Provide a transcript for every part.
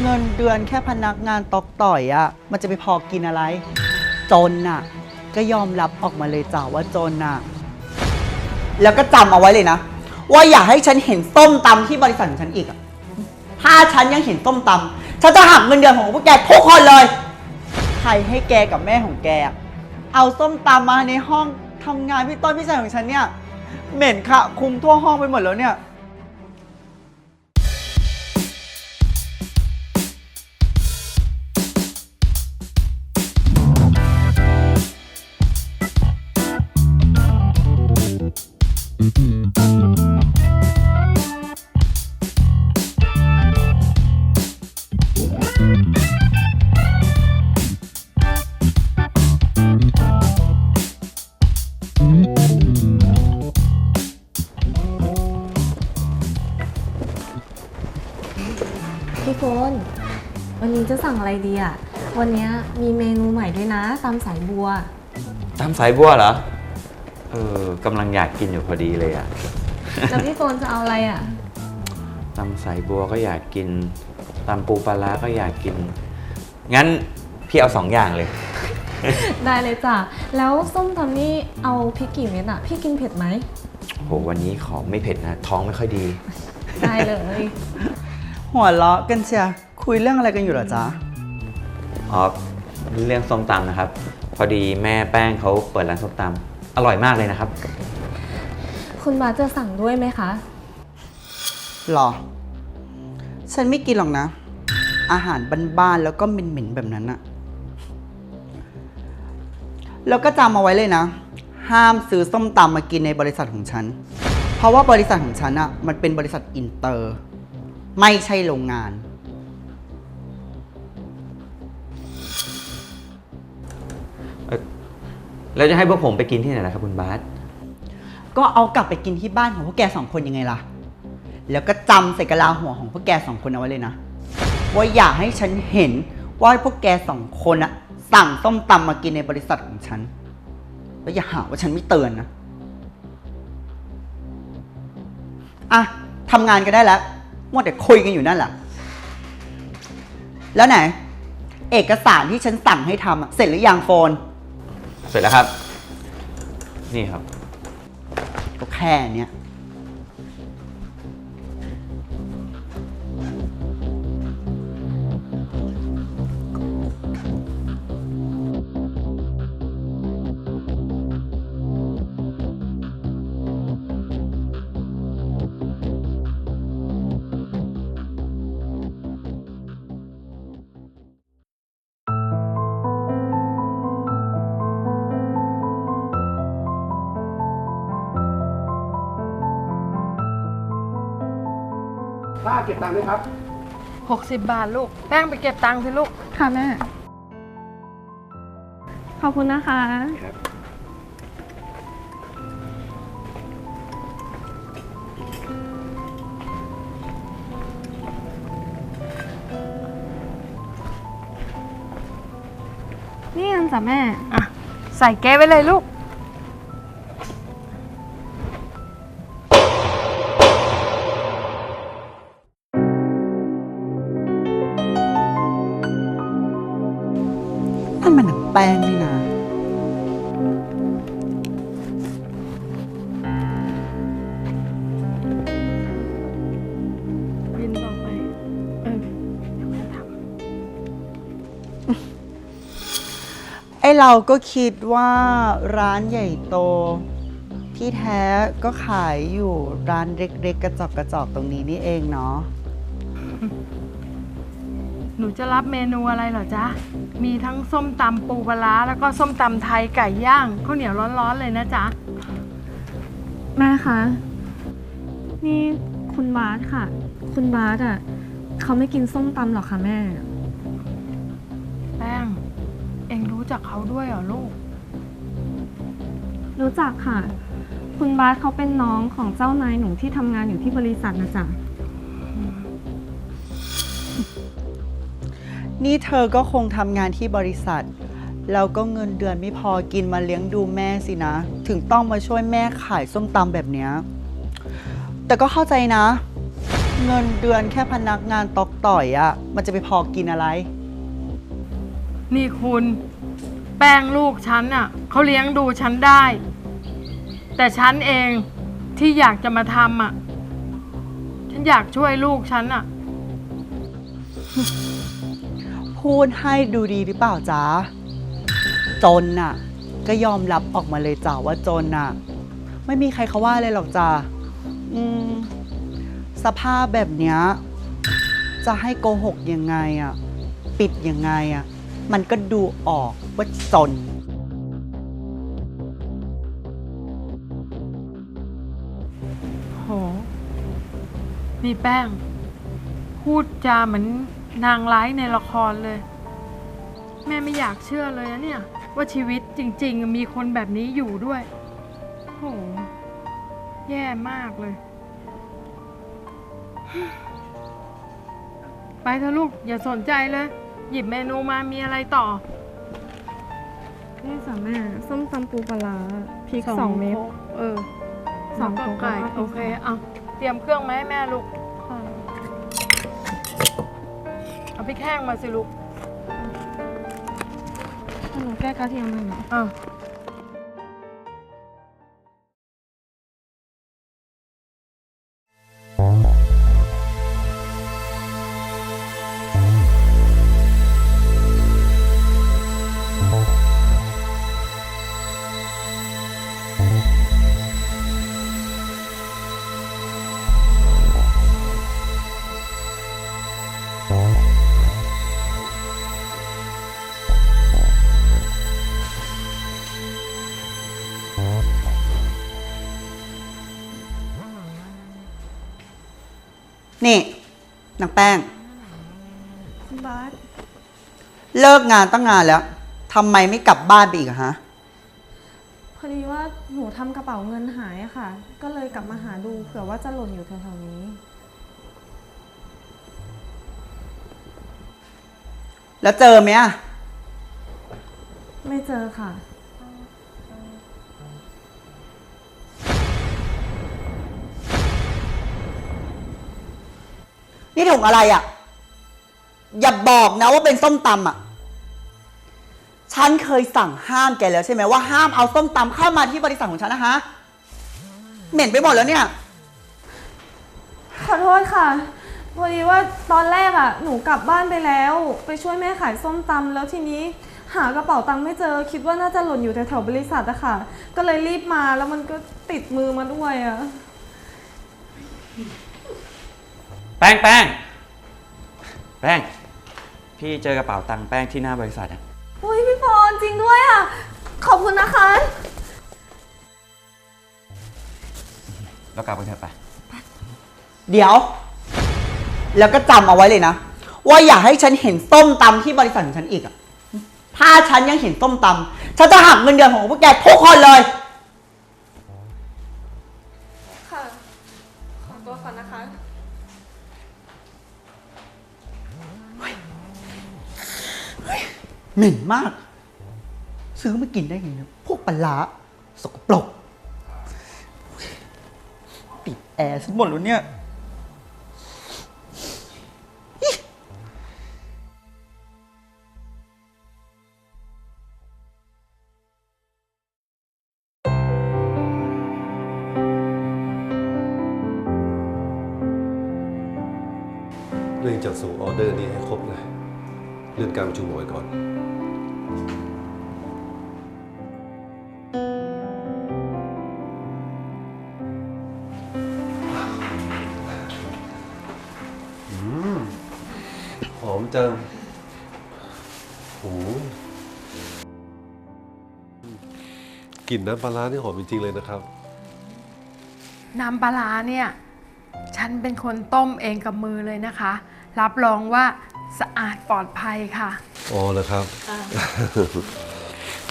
เงินเดือนแค่พนักงานตอกต่อยอะมันจะไปพอกินอะไร จนน่ะ ก็ยอมรับออกมาเลยจ้าว่าจนน่ะ แล้วก็จำเอาไว้เลยนะ ว่าอย่าให้ฉันเห็นส้มตำที่บริษัทของฉันอีกอะถ้าฉันยังเห็นส้มตำฉันจะหักเงินเดือนของพวกแกทุกคนเลย ใครให้แกกับแม่ของแก เอาส้มตำมาในห้องทำงานพี่ต้นพี่ชายของฉันเนี่ย เหม็นค่ะคุมทั่วห้องไปหมดแล้วเนี่ย โฟน วันนี้จะสั่งอะไรดีอะ วันเนี้ยมีเมนูใหม่ด้วยนะ ตามสายบัวตำสายบัวเหรอ เออกำลังอยากกินอยู่พอดีเลยอะแล้วพี่โฟนจะเอาอะไรอะตำสายบัวก็อยากกินตำปูปลาร้าก็อยากกิน งั้นพี่เอาสองอย่างเลย ได้เลยจ้ะ แล้วส้มตำนี่เอาพริกกี่เม็ดอะ พี่กินเผ็ดไหมโหวันนี้ขอไม่เผ็ดนะ ท้องไม่ค่อยดี ได้เลย หัวเราะกันเชียร์คุยเรื่องอะไรกันอยู่เหรอจ๊ะ อ๋อเรื่องส้มตำนะครับ พอดีแม่แป้งเขาเปิดร้านส้มตำอร่อยมากเลยนะครับ คุณบาสจะสั่งด้วยไหมคะ หรอ ฉันไม่กินหรอกนะ อาหารบ้านๆแล้วก็เหม็นๆแบบนั้นอะแล้วก็จำเอาไว้เลยนะ ห้ามซื้อส้มตำมากินในบริษัทของฉัน เพราะว่าบริษัทของฉันอะมันเป็นบริษัทอินเตอร์ ไม่ใช่โรงงาน แล้วจะให้พวกผมไปกินที่ไหนนะครับคุณบาสก็เอากลับไปกินที่บ้านของพวกแกสองคนยังไงล่ะ แล้วก็จำใส่กะลาหัวของพวกแกสองคนเอาไว้เลยนะ ว่าอย่าให้ฉันเห็นว่าพวกแกสองคนอะสั่งส้มตำมากินในบริษัทของฉัน แล้วอย่าหาว่าฉันไม่เตือนนะ อะทำงานกันได้แล้ว มัวแต่คุยกันอยู่นั่นแหละ แล้วไหน เอกสารที่ฉันสั่งให้ทำอะเสร็จหรือยังโฟน เสร็จแล้วครับ นี่ครับ ก็แค่เนี้ย ป้าเก็บตังค์ด้วยครับ 60 บาทลูก แป้งไปเก็บตังค์สิลูก ค่ะแม่ ขอบคุณนะคะนี่เงินจ้ะแม่ อะ ใส่แก้ไว้เลยลูก ไอเราก็คิดว่าร้านใหญ่โต ที่แท้ก็ขายอยู่ร้านเล็กๆ กระจอกกระจอกตรงนี้นี่เองเนาะำหนูจะรับเมนูอะไรเหรอจ๊ะ มีทั้งส้มตำปูปลาร้าแล้วก็ส้มตำไทยไก่ย่างข้าวเหนียวร้อนๆเลยนะจ๊ะ แม่คะ นี่คุณบาสค่ะ คุณบาสอะ เขาไม่กินส้มตำหรอกค่ะแม่ แป้งเอ็ง รู้จักเขาด้วยเหรอลูก รู้จักค่ะ คุณบาสเขาเป็นน้องของเจ้านายหนูที่ทำงานอยู่ที่บริษัทนะจ๊ะ นี่เธอก็คงทำงานที่บริษัท แล้วก็เงินเดือนไม่พอกินมาเลี้ยงดูแม่สินะ ถึงต้องมาช่วยแม่ขายส้มตำแบบเนี้ย แต่ก็เข้าใจนะ เงินเดือนแค่พนักงานตอกต่อยอะมันจะไปพอกินอะไร นี่คุณ แป้งลูกฉันอะเขาเลี้ยงดูฉันได้ แต่ฉันเองที่อยากจะมาทำอะ ฉันอยากช่วยลูกฉันอะ พูดให้ดูดีหรือเปล่าจ๊ะ จนน่ะ ก็ยอมรับออกมาเลยจ้ะว่าจนน่ะ ไม่มีใครเขาว่าเลยหรอกจ้ะอืม สภาพแบบเนี้ยจะให้โกหกยังไงอะ ปิดยังไงอะ มันก็ดูออกว่าจนโห นี่แป้ง พูดจาเหมือนนางร้ายในละครเลย แม่ไม่อยากเชื่อเลยนะเนี่ย ว่าชีวิตจริง ๆ มีคนแบบนี้อยู่ด้วยโห แย่มากเลย ไปเถอะลูก อย่าสนใจเลย หยิบเมนูมามีอะไรต่อ นี่จ้ะแม่ส้มตำปูปลาร้าพริกสองเม็ดเออสองแล้วก็โต๊ะไก่แล้วก็พริกโอเคเอาเตรียมเครื่องมาให้แม่ลูกค่ะเอาพริกแห้งมาสิลูกหนูแก้กระเทียมหน่อยนะอะ นี่นางแป้ง คุณบาสเลิกงานตั้งงานแล้วทำไมไม่กลับบ้านไปอีกอะฮะ พอดีว่าหนูทำกระเป๋าเงินหายอะค่ะ ก็เลยกลับมาหาดูเผื่อว่าจะหล่นอยู่แถวๆนี้ แล้วเจอไหมอะไม่เจอค่ะ นี่ถุงอะไรอะอย่าบอกนะว่าเป็นส้มตำอะฉันเคยสั่งห้ามแกแล้วใช่ไหมว่าห้ามเอาส้มตำเข้ามาที่บริษัทของฉันนะคะ เหม็นไปหมดแล้วเนี่ย ขอโทษค่ะ พอดีว่าตอนแรกอะหนูกลับบ้านไปแล้ว ไปช่วยแม่ขายส้มตำแล้วทีนี้หากระเป๋าตังค์ไม่เจอ คิดว่าน่าจะหล่นอยู่แถวๆบริษัทอะค่ะ ก็เลยรีบมาแล้วมันก็ติดมือมาด้วยอะ ป้งแป้งแป้ง พี่เจอกระเป๋าตังค์แป้งที่หน้าบริษัทอะอุ้ยพี่พรจริงด้วยอะขอบคุณนะคะแล้วกลับไปเถอะไป เดี๋ยว แล้วก็จำเอาไว้เลยนะ ว่าอย่าให้ฉันเห็นส้มตำที่บริษัทของฉันอีกอะถ้าฉันยังเห็นส้มตำฉันจะหักเงินเดือนของพวกแกทุกคนเลย เหม็นมาก ซื้อมากินได้ไงเนี่ยพวกปลาร้าสกปรกปิดแอร์ฉันหมดแล้วเนี่ย เรื่องจัดส่งออเดอร์นี้ให้ครบนะเลื่อนการประชุมเอาไว้ก่อน จังโอ้กลิ่นน้ำปลาร้านี่หอมจริงๆเลยนะครับ น้ำปลาร้าเนี่ย ฉันเป็นคนต้มเองกับมือเลยนะคะ รับรองว่าสะอาดปลอดภัยค่ะ อ๋อเหรอครับ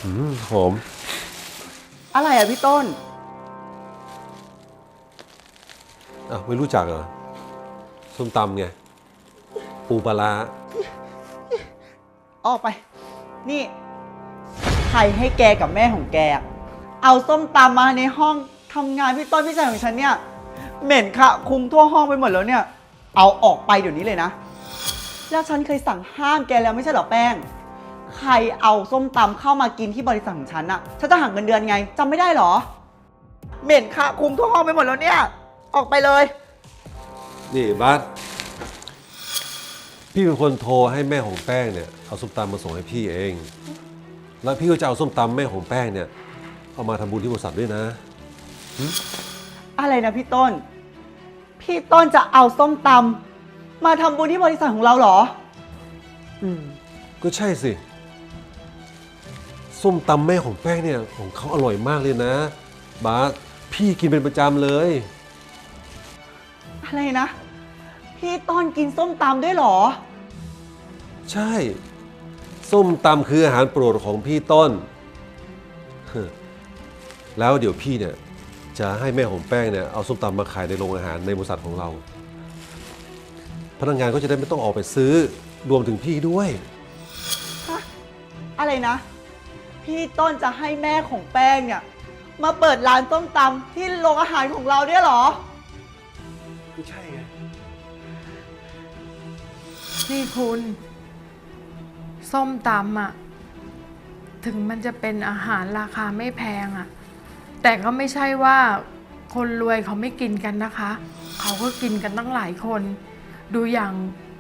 อืมหอม อะไรอะพี่ต้นอ้าวไม่รู้จักเหรอ ส้มตำไง ปูปลาร้า ออกไป นี่ ใครให้แกกับแม่ของแกอะเอาส้มตำมาในห้องทำงานพี่ต้นพี่ชายของฉันเนี่ย เหม็นค่ะคุมทั่วห้องไปหมดแล้วเนี่ย เอาออกไปเดี๋ยวนี้เลยนะ แล้วฉันเคยสั่งห้ามแกแล้วไม่ใช่เหรอแป้ง ใครเอาส้มตำเข้ามากินที่บริษัทของฉันอะฉันจะหักเงินเดือนไงจำไม่ได้เหรอ เหม็นค่ะคุมทั่วห้องไปหมดแล้วเนี่ย ออกไปเลย นี่บัส พี่เป็นคนโทรให้แม่ของแป้งเนี่ยเอาส้มตำมาส่งให้พี่เอง แล้วพี่ก็จะเอาส้มตำแม่ของแป้งเนี่ยเอามาทำบุญที่บริษัทด้วยนะ อะไรนะพี่ต้น พี่ต้นจะเอาส้มตำมาทำบุญที่บริษัทของเราเหรอ อืม ก็ใช่สิ ส้มตำแม่ของแป้งเนี่ยของเขาอร่อยมากเลยนะ บาสพี่กินเป็นประจำเลย อะไรนะ พี่ต้นกินส้มตำด้วยเหรอ ใช่ ส้มตำคืออาหารโปรดของพี่ต้น แล้วเดี๋ยวพี่เนี่ย จะให้แม่ของแป้งเนี่ยเอาส้มตำมาขายในโรงอาหารในบริษัทของเรา พนักงานก็จะได้ไม่ต้องออกไปซื้อรวมถึงพี่ด้วย อะไรนะ พี่ต้นจะให้แม่ของแป้งเนี่ย มาเปิดร้านส้มตำที่โรงอาหารของเราเนี่ยเหรอ ก็ใช่ไง นี่คุณ ส้มตำอะถึงมันจะเป็นอาหารราคาไม่แพงอะแต่ก็ไม่ใช่ว่าคนรวยเขาไม่กินกันนะคะ เขาก็กินกันตั้งหลายคน ดูอย่าง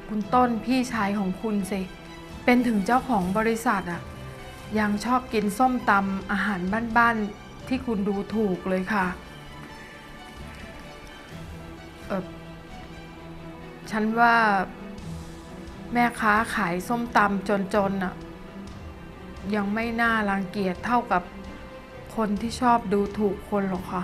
คุณต้นพี่ชายของคุณสิ เป็นถึงเจ้าของบริษัทอะยังชอบกินส้มตำอาหารบ้านๆที่คุณดูถูกเลยค่ะ เออฉันว่า แม่ค้าขายส้มตำจนๆน่ะยังไม่น่ารังเกียจเท่ากับคนที่ชอบดูถูกคนหรอกค่ะ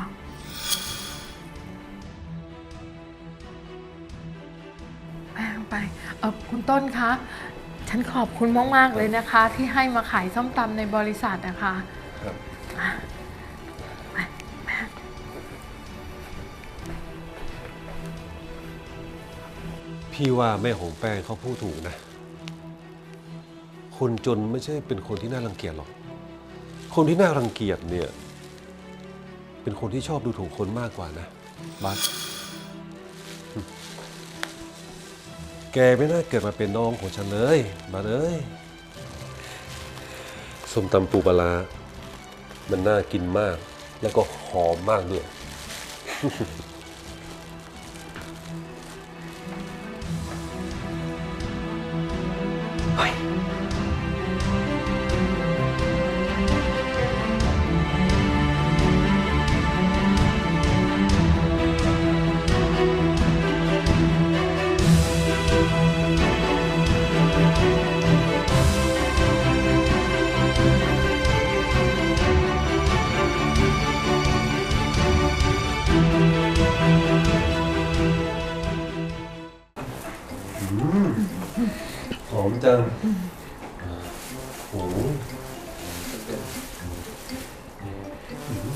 แพงไป เออคุณต้นคะ ฉันขอบคุณมาก ๆ เลยนะคะ ที่ให้มาขายส้มตำในบริษัทนะคะ ครับ พี่ว่าแม่ของแป้งเขาพูดถูกนะ คนจนไม่ใช่เป็นคนที่น่ารังเกียจหรอก คนที่น่ารังเกียจเนี่ย เป็นคนที่ชอบดูถูกคนมากกว่านะบัสแกไม่น่าเกิดมาเป็นน้องของฉันเลยบัสเอ้ยส้มตำปูปลาร้ามันน่ากินมาก แล้วก็หอมมากด้วย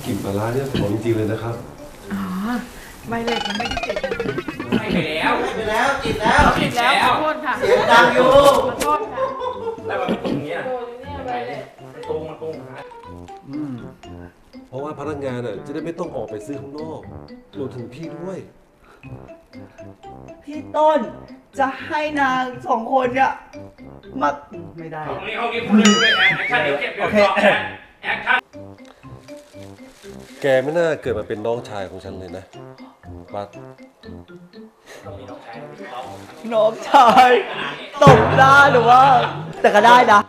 กลิ่นปลาร้าเนี่ยหอมจริงๆเลยนะครับอ๋อใบเหล็กมันไม่ได้ติดให้ไปแล้ว ไปแล้วจิบแล้วติดแล้วขอโทษค่ะเสียงดังอยู่ขอโทษค่ะแล้วมันเป็นอย่างเงี้ยโดนเนี่ยใบเหล็กตรงมาตรงเพราะว่าพนักงานอะจะได้ไม่ต้องออกไปซื้อข้างนอกรวมถึงพี่ด้วย พี่ต้นจะให้นางสองคนเนี่ยมาไม่ได้ ตรงนี้ห้องนี้คุณเลยแอคชั่นเดี๋ยวเก็บเดี๋ยวตอบแอคชั่นแกไม่น่าเกิดมาเป็นน้องชายของฉันเลยนะบัสน้องชายตบหน้าหรือว่า แต่ก็ได้นะ